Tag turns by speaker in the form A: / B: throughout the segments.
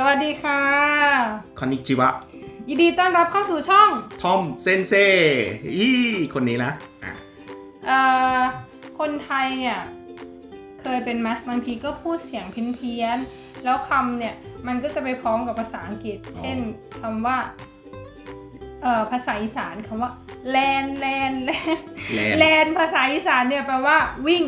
A: สวัสดีค่ะ
B: คอนนิจิวะ
A: ยินดีต้อนรับเข้าสู่ช่อง
B: ทอมเซนเซอีคนนี้นะอะ
A: เอ่อ คนไทยเนี่ย เคยเป็นไหมบางทีก็พูดเสียงเพี้ยนๆแล้วคำเนี่ย มันก็จะไปพร้อมกับภาษาอังกฤษ เช่นคำว่า เอ่อ ภาษาอีสานคำว่า แลนแลนแลน
B: แลน
A: แลนภาษาอีสานเนี่ยแปลว่าวิ่ง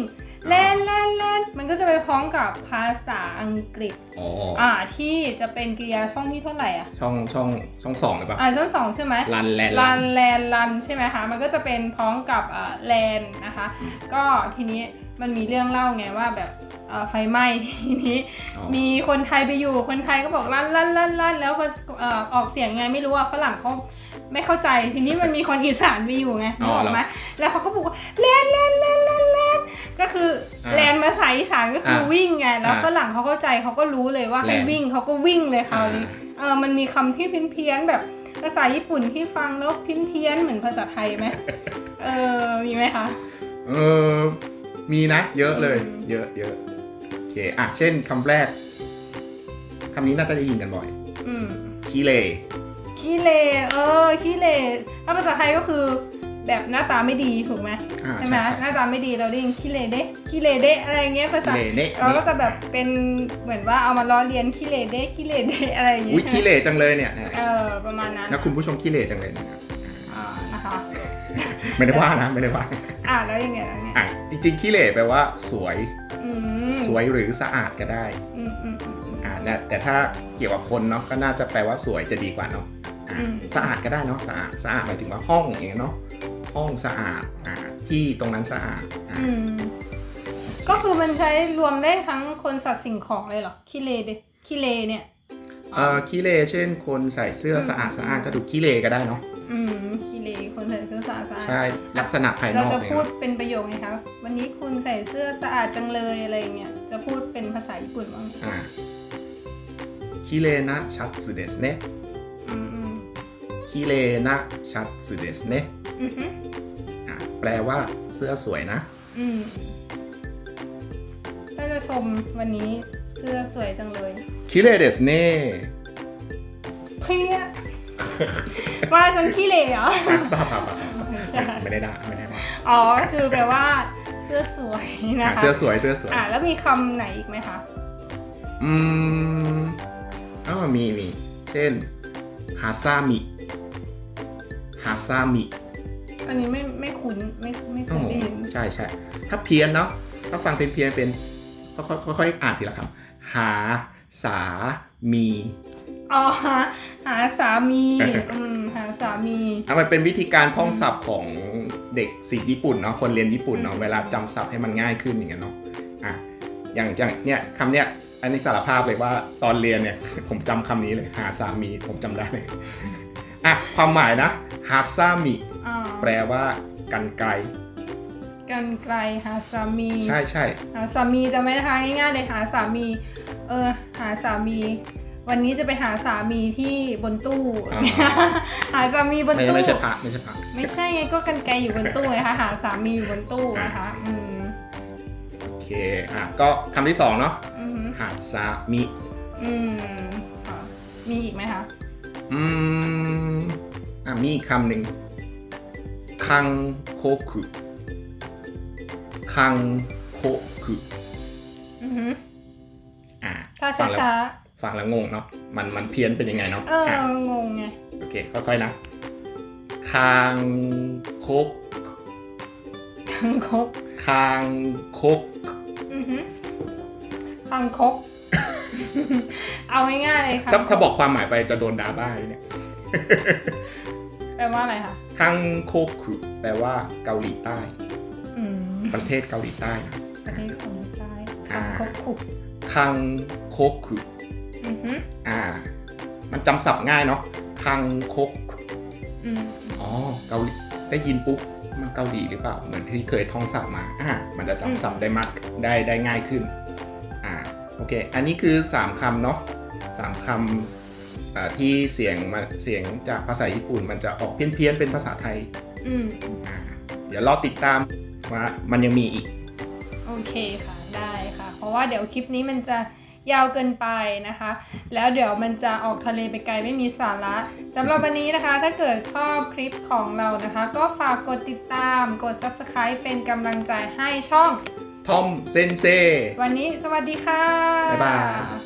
A: แลนแลนแลนมันก็จะไปพร้อมกับภาษาอังกฤษ
B: อ๋อ
A: อ่าที่จะเป็นกริยาช่องที่เท่าไหร่อะ
B: ช่องช่องช่องสองหรือเปล่า
A: อ่าช่องสองใช่ไหม
B: ลันแลน
A: ลันแลนลันใช่ไหมคะมันก็จะเป็นพ้องกับเอ่อแลนนะคะ ก็ทีนี้มันมีเรื่องเล่าไงว่าแบบเอ่อไฟไหม้ทีนี้
B: อ๋อ
A: มีคนไทยไปอยู่ คนไทยก็บอกลั่นลั่นลั่นลั่นแล้วพอเอ่อออกเสียงไงไม่รู้อะฝรั่งเขาไม่เข้าใจ ทีนี้มันมีคนอีสานไปอยู่ไงนึกออกไหมแล้วเขาก็บอกว่าแลนแลนแลนแลนแลน ก็คืออาแลนภาษาอีสานก็คืออาวิ่งไงแล้ว
B: อ่า
A: ฝรั่งเขาเข้าใจเขาก็รู้เลยว่าให้
B: แลน
A: วิ่งเขาก็วิ่งเลยคราวนี้
B: อ่า
A: เออมันมีคำที่เพี้ยนเพี้ยนๆแบบภาษาญี่ปุ่นที่ฟังแล้วเพี้ยนเพี้ยนๆเหมือนภาษาไทยไหมเออ มีไหมคะ
B: เออ มีนะ เยอะเลย
A: อืม
B: เยอะเยอะโอเค อะ เช่นคำแรก คำนี้น่าจะได้ยินกันบ่อย
A: อืม
B: คีเล
A: ขี้เล เออ ขี้เล ถ้าภาษาไทยก็คือ แบบหน้าตาไม่ดีถูกไหม
B: อ่า
A: ใช่ไหม
B: ใช่
A: ห
B: ใช่
A: น้าตาไม่ดีเราได้ยินขี้เลเด้ขี้เลเด้อะไรเงี้ยภาษา
B: คีเลเนะ
A: เราก็จะแบบเป็นเหมือนว่าเอามาล้อเลียนขี้เลเด้ขี้เลเด้อะไรอย่าง
B: อุ้ย
A: เงี้ย
B: คีเลจังเลยเนี่ย
A: เออประมาณนั้น
B: นะคุณผู้ชมคีเลจังเลยเนี่ย
A: อ่านะคะ
B: ไม่ได้ว่านะไม่ได้ว่า
A: อ่าแล้วยังไงแล้วเนี่ย
B: อะจริงๆคีเลแปลว่าสวย
A: อืม
B: สวยหรือสะอาดก็ได้
A: อืมอืมอืมอืม
B: อ่าแต่แต่ถ้าเกี่ยวกับคนเนาะก็น่าจะแปลว่าสวยจะดีกว่าเนาะอ่า
A: อืม
B: สะอาดก็ได้เนาะสะอาดสะอาดหมายถึงว่าห้องอย่างเงี้ยเนาะ ห้องสะอาดอ่าที่ตรงนั้นสะอาดอ่า
A: อืม ก็คือมันใช้รวมได้ทั้งคนสัตว์สิ่งของเลยเหรอขี้เลเดขี้เลเนี่ย
B: เอ่อขี้เลเช่น คนใส่เสื้อสะอาดสะอาดก็ดูขี้เลก็ได้เนาะ
A: อืมขี้เลคนใส่เสื้อสะอาดสะอาด
B: ใช่ลักษณะภายน
A: เรา
B: อก
A: จะ
B: เนี่ย
A: พูดเป็นประโยคไงคะ วันนี้คุณใส่เสื้อสะอาดจังเลยอะไรอย่างเงี้ย จะพูดเป็นภาษาญี่ปุ่นบ้าง
B: อ่าขี้เลนะชัตสึเดสเนะ
A: อืมอืม
B: ขี้เลนะชัตสึเดสเนะ
A: อือฮึ
B: อ่าแปลว่าเสื้อสวยนะ
A: อืมถ้าจะชมวันนี้เสื้อสวยจังเลย
B: ขี้เลเดสเน่
A: เพี้ยว่าฉันขี้เลเหรอ
B: บ้าบ้าบ้า
A: ไม่ใช่
B: ไม่ได้ด่าไม่ได้ว่า
A: อ๋อก็คือแปลว่า เสื้อสวยนะ
B: อ่า
A: คะ
B: เสื้อสวยเสื้อสวย
A: อะแล้วมีคำไหนอีกไหมคะ
B: อืมอ๋อมีมี เช่นฮาซามิฮาซามิ
A: อันนี้ไม่ไม่คุ้นไม่ไม่เค
B: โอ้
A: ย
B: โห
A: ได้ยิน
B: ใช่ใช่ถ้าเพี้ยนเนาะถ้าฟังเป็นเพี้ยนเป็นค่อยๆค่อยๆอ่านทีละคำหาสามี
A: อ๋อหาหาสามี
B: เออ
A: อืมหาสามี
B: อะมันเป็นวิธีการท่องศัพท์ของเด็กศิษย์ญี่ปุ่นเนาะคนเรียนญี่ปุ่นเนาะ
A: อืม
B: เวลาจำศัพท์ให้มันง่ายขึ้นอย่างเงี้ยเนาะอะอย่างอย่างเนี่ยคำเนี้ยอันนี้สารภาพเลยว่าตอนเรียนเนี่ยผมจำคำนี้เลยหาสามีผมจำได้เลยอะความหมายนะฮาซามิ
A: อ่า
B: แปลว่ากันไกล
A: กันไกลหาสามี
B: ใช่ใช่
A: หาสามีจะไม่ได้ทางง่ายๆเลยหาสามี เออ หาสามี วันนี้จะไปหาสามีที่บนตู้ หาสามีบน
B: ไม่
A: ตู้
B: ไม่ใช่พระไม่ใช่พระ
A: ไม่ใช่ไงก็กันไกลอยู่บนตู้ไงคะหาสามีอยู่บนตู้นะคะอืม
B: โอเคอะก็คำที่สองเนาะ
A: อือหือ
B: หาซามิ
A: อืมค่ะมีอีกไหมคะ
B: อืมอะมีอีกคำหนึ่ง คังโคคุคังโคคุ
A: อือหือ
B: อะ
A: ถ้า
B: ฟังแล้ว
A: ช้า
B: ฟังแล้วงงเนาะมันมันเพี้ยนเป็นยังไงเนาะ
A: ๆเออ
B: อะ
A: งงไง
B: โอเคค่อยๆนะคังโคก
A: คังคก
B: คังโคก
A: อือหือคังคก เอาง่ายๆเลยค่ะ
B: ถ้าถ้าบอกความหมายไปจะโดนด่าบ้าเลยเนี่ย
A: แปลว่าอะไรคะ
B: คังโคคุแปลว่าเกาหลีใต้
A: อืม
B: ประเทศเกาหลีใต้นะ
A: ประเทศของใต้
B: อ่า
A: คังคกขุก
B: คังโคคุ
A: อือหือ
B: อ่า มันจำศัพท์ง่ายเนาะคังโคคุ
A: อืม
B: อ๋อเกาหลีได้ยินปุ๊บมันเกาหลีหรือเปล่า เหมือนที่เคยท่องศัพท์มาอ่ามันจะจำศัพท์ได้มากได้ได้ง่ายขึ้น อ่าโอเค อันนี้คือ 3คำเนาะสามคำอ่า ที่เสียงมาเสียงจากภาษาญี่ปุ่น มันจะออกเพี้ยนๆเป็นภาษาไทย
A: อืม
B: อ่าเดี๋ยวรอติดตามว่ามันยังมีอีก
A: โอเคค่ะได้ค่ะ เพราะว่าเดี๋ยวคลิปนี้มันจะยาวเกินไปนะคะ แล้วเดี๋ยวมันจะออกทะเลไปไกลไม่มีสาระสำหรับวันนี้นะคะ ถ้าเกิดชอบคลิปของเรานะคะ ก็ฝากกดติดตามกด subscribe เป็นกำลังใจให้ช่อง
B: ทอมเซนเซ
A: วันนี้สวัสดีค่ะ
B: บ๊ายบาย